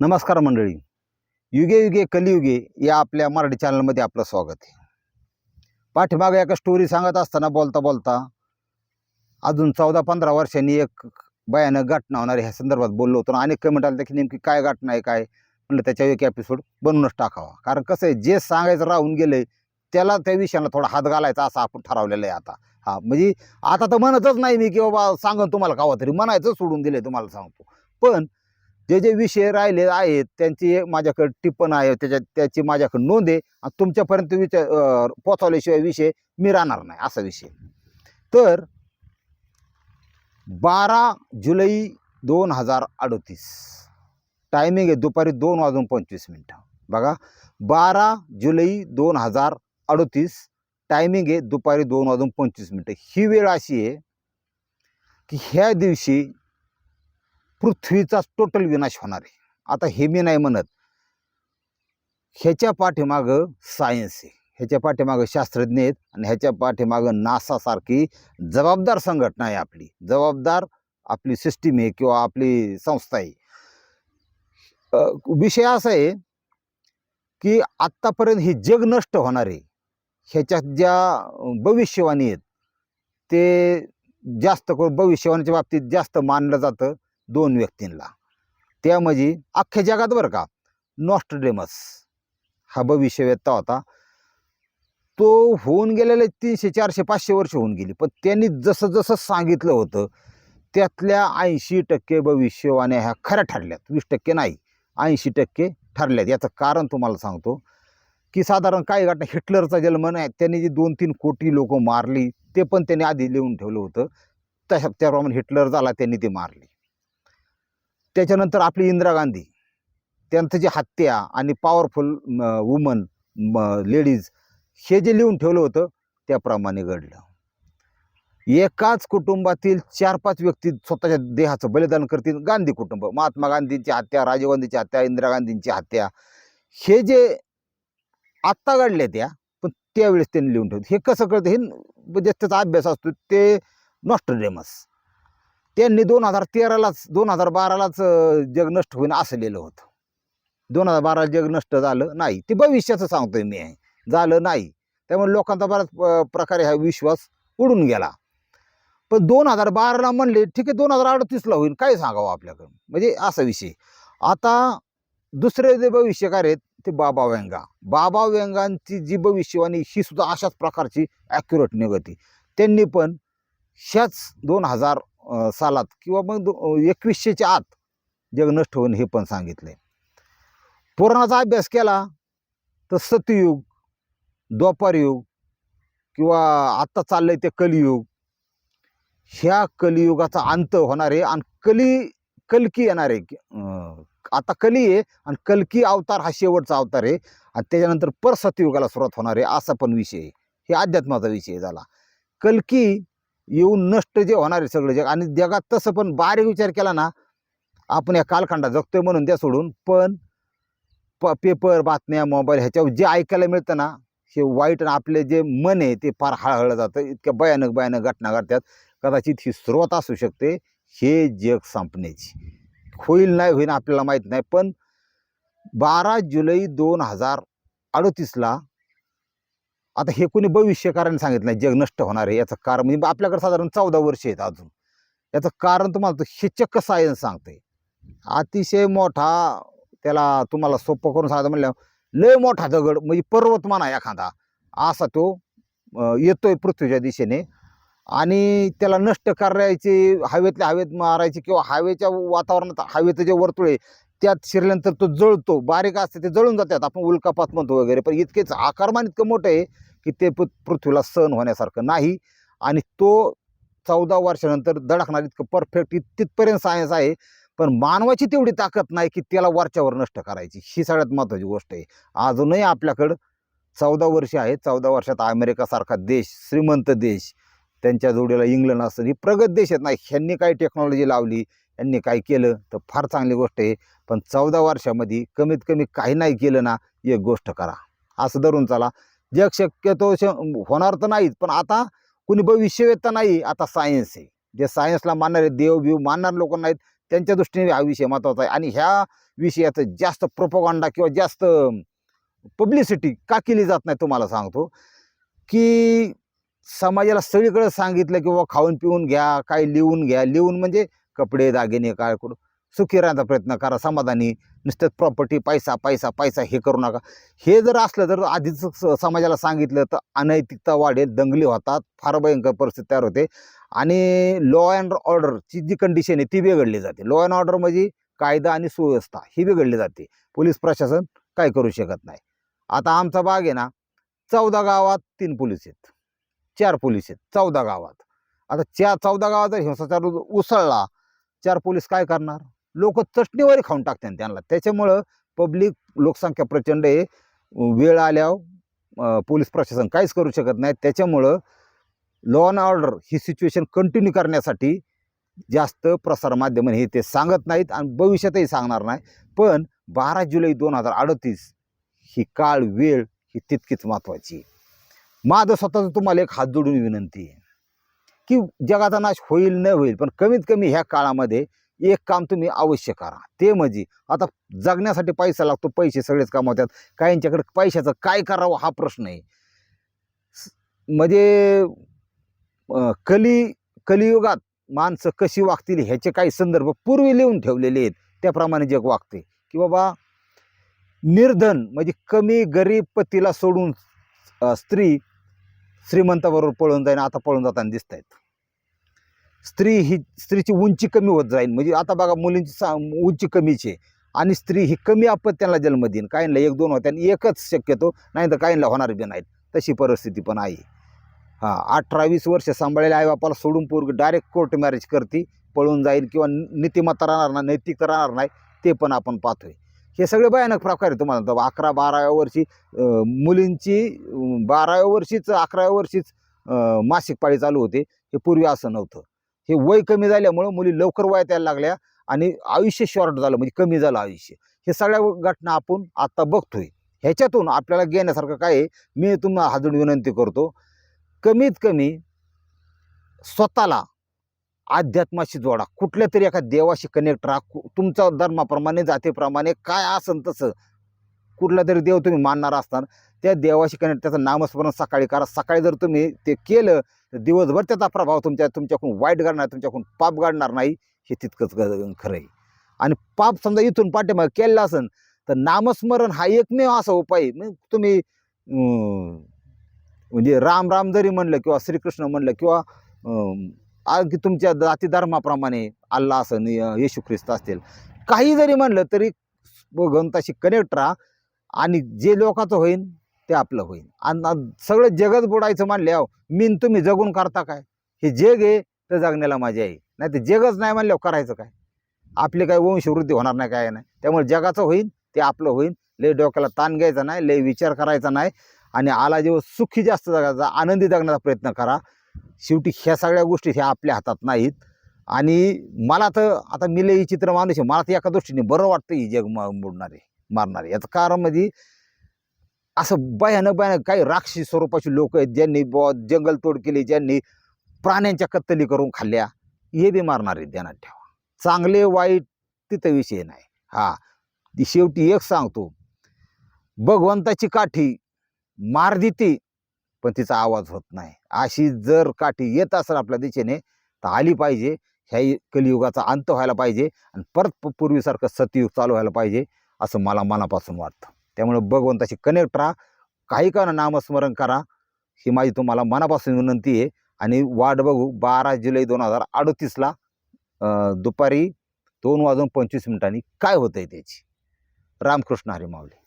नमस्कार मंडळी. युगे युगे कलियुगे या आपल्या मराठी चॅनलमध्ये आपलं स्वागत आहे. पाठीमागे एका स्टोरी सांगत असताना बोलता बोलता अजून चौदा पंधरा वर्षांनी एक भयानक घटना होणार ह्या संदर्भात बोललो होतो आणि अनेक कमेंट आले की नेमकी काय घटना आहे काय? म्हणलं त्याच्या एक एपिसोड बनवूनच टाकावा. कारण कसं आहे जे सांगायचं राहून गेलंय त्याला त्या विषयाला थोडा हात घालायचा असं आपण ठरवलेलं आहे आता. हा म्हणजे आता तर म्हणतच नाही मी की बाबा सांगन तुम्हाला कावा तरी म्हणायचं सोडून दिले तुम्हाला सांगतो. पण जे जे विषय राहिले आहेत त्यांची माझ्याकडे टिप्पण आहे त्याच्यात त्याची माझ्याकडे नोंद आहे आणि तुमच्यापर्यंत विचार पोचवल्याशिवाय विषय मी राहणार नाही असा विषय तर बारा जुलै दोन हजार अडतीस. टायमिंग आहे दुपारी दोन वाजून पंचवीस मिनटं. बघा बारा जुलै दोन हजार अडतीस टायमिंग आहे दुपारी दोन वाजून पंचवीस मिनटं. ही वेळ अशी आहे की ह्या दिवशी पृथ्वीचाच टोटल विनाश होणार आहे. आता हे मी नाही म्हणत. ह्याच्या पाठीमागं सायन्स आहे. ह्याच्या पाठीमागं शास्त्रज्ञ आहेत आणि ह्याच्या पाठीमागं नासासारखी जबाबदार संघटना आहे आपली. जबाबदार आपली सिस्टीम आहे किंवा आपली संस्था आहे. विषय असा आहे की आत्तापर्यंत हे जग नष्ट होणार आहे. ह्याच्यात ज्या भविष्यवाणी आहेत ते जास्त करून भविष्यवाणीच्या बाबतीत जास्त मानलं जातं. दोन व्यक्तींना. त्या म्हणजे अख्ख्या जगात बरं का नॉस्ट्रेमस हा भविष्यवेत्ता होता. तो होऊन गेलेले तीनशे चारशे पाचशे वर्ष होऊन गेली. पण त्यांनी जसं जसं सांगितलं होतं त्यातल्या ऐंशी टक्के भविष्यवाण्या ह्या खऱ्या ठरल्यात. वीस टक्के नाही ऐंशी टक्के ठरल्यात. याचं कारण तुम्हाला सांगतो की साधारण काही घटना हिटलरचा जन्म नाही त्यांनी जी दोन तीन कोटी लोक मारली ते पण त्यांनी आधी लिहून ठेवलं होतं. तशा त्याप्रमाणे हिटलर झाला त्यांनी ते मारली. त्याच्यानंतर आपली इंदिरा गांधी. त्यांचं जे हत्या आणि पॉवरफुल वुमन लेडीज हे जे लिहून ठेवलं होतं त्याप्रमाणे घडलं. एकाच कुटुंबातील चार पाच व्यक्ती स्वतःच्या देहाचं बलिदान करतील. गांधी कुटुंब महात्मा गांधींची हत्या राजीव गांधीची हत्या इंदिरा गांधींची हत्या. हे जे आत्ता घडले त्या पण त्यावेळेस त्यांनी लिहून ठेवलं. हे कसं कळतं? हे म्हणजे त्याचा अभ्यास असतो ते नॉस्ट्रेमस त्यांनी दोन हजार तेरालाच दोन हजार बारालाच जग नष्ट होईन असं लिहिलं होतं. दोन हजार बाराला जग नष्ट झालं नाही. ते भविष्याचं सांगतोय मी. आहे झालं नाही. त्यामुळे लोकांचा बराच प्रकारे हा विश्वास उडून गेला. पण दोन हजार बाराला म्हणले ठीक आहे दोन हजार अडतीसला होईल. काय सांगावं आपल्याकडं म्हणजे असा विषय. आता दुसरे जे भविष्यकार आहेत ते बाबा व्यंगा बाबा व्यंगांची जी भविष्यवाणी ही सुद्धा अशाच प्रकारची ॲक्युरेट निघती. त्यांनी पण ह्याच दोन हजार सालात किंवा मग दो एकवीसशेच्या आत जग नष्ट होईल हे पण सांगितले. पुराणाचा अभ्यास केला तर सतयुग द्वापारयुग किंवा आत्ता चाललं आहे ते कलियुग ह्या कलियुगाचा अंत होणार आहे आणि कली कलकी येणार आहे आता कली आहे आणि कलकी अवतार हा शेवटचा अवतार आहे आणि त्याच्यानंतर पर सतयुगाला सुरुवात होणार आहे असा पण विषय आहे. हे अध्यात्माचा विषय झाला. कलकी येऊन नष्ट जे होणार आहे सगळं जग. आणि जगात तसं पण बारीक विचार केला ना आपण या कालखंडात जगतोय म्हणून त्या सोडून. पण प पेपर बातम्या मोबाईल ह्याच्यावर जे ऐकायला मिळतं ना हे वाईट आणि आपले जे मन आहे ते फार हळहळलं जातं. इतक्या भयानक भयानक घटना घडतात. कदाचित ही सुरुवात असू शकते. हे जग संपण्याची. होईल नाही होईल आपल्याला माहीत नाही. पण बारा जुलै दोन हजार अडतीसला आता हे कोणी भविष्यकाराने सांगितलं नाही जग नष्ट होणार आहे याचं कारण म्हणजे आपल्याकडे साधारण चौदा वर्ष आहेत अजून. याचं कारण तुम्हाला हे चक्क सायन्स सांगते अतिशय मोठा त्याला तुम्हाला सोपं करून सांगायचं म्हणलं लय मोठा दगड म्हणजे पर्वत म्हणा एखादा असा तो येतोय पृथ्वीच्या दिशेने आणि त्याला नष्ट करायची हवेतल्या हवेत मारायची किंवा हवेच्या वातावरणात हवेचं जे वर्तुळ आहे त्यात शिरल्यानंतर तो जळतो बारीक असते ते जळून जातात आपण उल्कापात म्हणतो वगैरे. पण इतकेच आकारमान इतकं मोठं आहे की ते पृथ्वीला सहन होण्यासारखं नाही. आणि तो चौदा वर्षानंतर धडकणार इतकं परफेक्ट तिथपर्यंत सायन्स आहे. पण मानवाची तेवढी ताकद नाही की त्याला वरच्यावर नष्ट करायची. ही सगळ्यात महत्त्वाची गोष्ट आहे. अजूनही आपल्याकडं चौदा वर्षे आहेत. चौदा वर्षात अमेरिकासारखा देश श्रीमंत देश त्यांच्या जोडीला इंग्लंड असतं ही प्रगत देश आहेत. नाही ह्यांनी काही टेक्नॉलॉजी लावली यांनी काय केलं? तर फार चांगली गोष्ट आहे. पण चौदा वर्षामध्ये कमीत कमी काही नाही केलं ना एक गोष्ट करा. असं धरून चला. जग शक्यतो श होणार तर नाहीच पण आता कुणी भविष्यवेत्ता नाही आता सायन्स आहे. जे सायन्सला मानणारे देव बिव मानणारे लोक नाहीत त्यांच्या दृष्टीने हा विषय महत्त्वाचा आहे. आणि ह्या विषयाचं जास्त प्रोपोगांडा किंवा जास्त पब्लिसिटी का केली जात नाही तुम्हाला सांगतो? की समाजाला सगळीकडे सांगितलं की बाबा खाऊन पिऊन घ्या काय लिहून घ्या. लिहून म्हणजे कपडे दागिने काय करू? सुखी राहण्याचा प्रयत्न करा समाधानी नुसत्याच प्रॉपर्टी पैसा पैसा पैसा हे करू नका. हे जर असलं तर आधीच स- समाजाला सांगितलं तर अनैतिकता वाढेल दंगली होतात फार भयंकर परिस्थिती तयार होते. आणि लॉ अँड ऑर्डरची जी कंडिशन आहे ती बिघडली जाते. लॉ अँड ऑर्डर म्हणजे कायदा आणि सुव्यवस्था ही बिघडली जाते. पोलीस प्रशासन काय करू शकत नाही. आता आमचा भाग आहे ना चौदा गावात तीन पोलीस आहेत. चार पोलीस आहेत चौदा गावात. आता चार चौदा गावात जर हिंसाचार उसळला चार पोलीस काय करणार? लोक चटणीवर खाऊन टाकतात त्यांना. त्याच्यामुळं पब्लिक लोकसंख्या प्रचंड आहे. वेळ आल्यावर पोलीस प्रशासन काहीच करू शकत नाही. त्याच्यामुळं लॉ अँड ऑर्डर ही सिच्युएशन कंटिन्यू करण्यासाठी जास्त प्रसारमाध्यमं हे ते सांगत नाहीत आणि भविष्यातही सांगणार नाही. पण बारा जुलै दोन हजार अडतीस ही काळ वेळ ही तितकीच महत्त्वाची माझं स्वतःचं तुम्हाला एक हात जोडून विनंती आहे. की जगाचा नाश होईल न होईल पण कमीत कमी ह्या काळामध्ये एक काम तुम्ही अवश्य करा. ते म्हणजे आता जगण्यासाठी पैसा लागतो पैसे सगळेच कामवतात. काहींच्याकडे पैशाचं काय करावं हा प्रश्न आहे. स- म्हणजे कली कलियुगात माणसं कशी वागतील ह्याचे काही संदर्भ पूर्वी लिहून ठेवलेले आहेत. त्याप्रमाणे जग वागते. की बाबा निर्धन म्हणजे कमी गरीब पतीला सोडून स्त्री श्रीमंताबरोबर पळून जाईन आता पळून जाताना दिसत आहेत स्त्री ही स्त्रीची उंची कमी होत जाईल म्हणजे आता बघा मुलींची सा उंची कमीची आहे. आणि स्त्री ही कमी आपत्त्यांना जन्म देईन. काहींना एक दोन होत्या आणि एकच शक्यतो नाही तर काहींना होणार बी नाहीत. तशी परिस्थिती पण आहे. हां अठरा वीस वर्ष सांभाळलेल्या आईबापाला सोडून पोरग डायरेक्ट कोर्ट मॅरेज करते. पळून जाईल किंवा नीतिमत्ता राहणार नाही नैतिकता राहणार नाही ते पण आपण पाहतोय. हे सगळे भयानक प्रकार आहे तुम्हाला. अकरा बाराव्या वर्षी मुलींची बाराव्या वर्षीच अकराव्या वर्षीच मासिक पाळी चालू होते. हे पूर्वी असं नव्हतं. हे वय कमी झाल्यामुळं मुली लवकर वयात यायला लागल्या आणि आयुष्य शॉर्ट झालं म्हणजे कमी झालं आयुष्य. हे सगळ्या घटना आपण आत्ता बघतोय. ह्याच्यातून आपल्याला घेण्यासारखं काय आहे? मी तुम्हाला हाजून विनंती करतो कमीत कमी स्वतःला अध्यात्माशी जोडा. कुठल्या तरी एका देवाशी कनेक्ट राहा. कु- तुमच्या धर्माप्रमाणे जातीप्रमाणे काय असन तसं. कुठला तरी देव तुम्ही मानणार असताना त्या देवाशी कनेक्ट त्याचं नामस्मरण सकाळी करा. सकाळी जर तुम्ही ते केलं तर दिवसभर त्याचा प्रभाव तुमच्या तुमच्याकडून वाईट घडणार तुमच्याकडून पाप घडणार नाही हे तितकंच खरं आहे. आणि पाप समजा इथून पाठिंबा केलेला असेल तर नामस्मरण हा एकमेव असा उपाय मग तुम्ही म्हणजे राम राम जरी म्हणलं किंवा श्रीकृष्ण म्हणलं किंवा तुमच्या जाती धर्माप्रमाणे अल्ला असं येशू ख्रिस्त असतील काही जरी म्हणलं तरी भगवंताशी कनेक्ट राहा. आणि जे लोकांचं होईन ते आपलं होईन. आणि सगळं जगच बुडायचं म्हणल्यावर मीन तुम्ही जगून करता काय? हे जग आहे तर जगण्याला मजा आहे. नाही तर जगच नाही म्हणल्यावर करायचं काय? आपली काय वंशवृद्धी होणार नाही काय नाही. त्यामुळे जगाचं होईन ते आपलं होईन. लय डोक्याला ताण घ्यायचा नाही लय विचार करायचा नाही. आणि आला जेव्हा सुखी जास्त जगायचा आनंदी जगण्याचा प्रयत्न करा. शेवटी ह्या सगळ्या गोष्टी ह्या आपल्या हातात नाहीत. आणि मला तर आता मी लई चित्र माणूस आहे मला तर एका दृष्टीने बरं वाटतं ही जग बुडणार आहे मारणार याचं कारण म्हणजे असं भयानक भयानक काही राक्षी स्वरूपाची लोक आहेत ज्यांनी ब जंगलतोड केली ज्यांनी प्राण्यांच्या कत्तली करून खाल्ल्या हे बी मारणार आहेत ध्यानात ठेवा. चांगले वाईट तिथं विषय नाही. हा ती शेवटी एक सांगतो भगवंताची काठी मार देते पण तिचा आवाज होत नाही. अशी जर काठी येत असेल आपल्या दिशेने तर आली पाहिजे. ह्या कलियुगाचा अंत व्हायला पाहिजे आणि परत प- पूर्वीसारखं सतयुग चालू व्हायला पाहिजे. असं मला मनापासून वाटतं. त्यामुळे भगवंताशी कनेक्ट राहा. काही का नामस्मरण करा. ही माझी तुम्हाला मनापासून विनंती आहे. आणि वाट बघू बारा जुलै दोन हजार अडतीसला दुपारी दोन वाजून पंचवीस मिनिटांनी काय होतंय त्याची? रामकृष्ण हरी माऊली.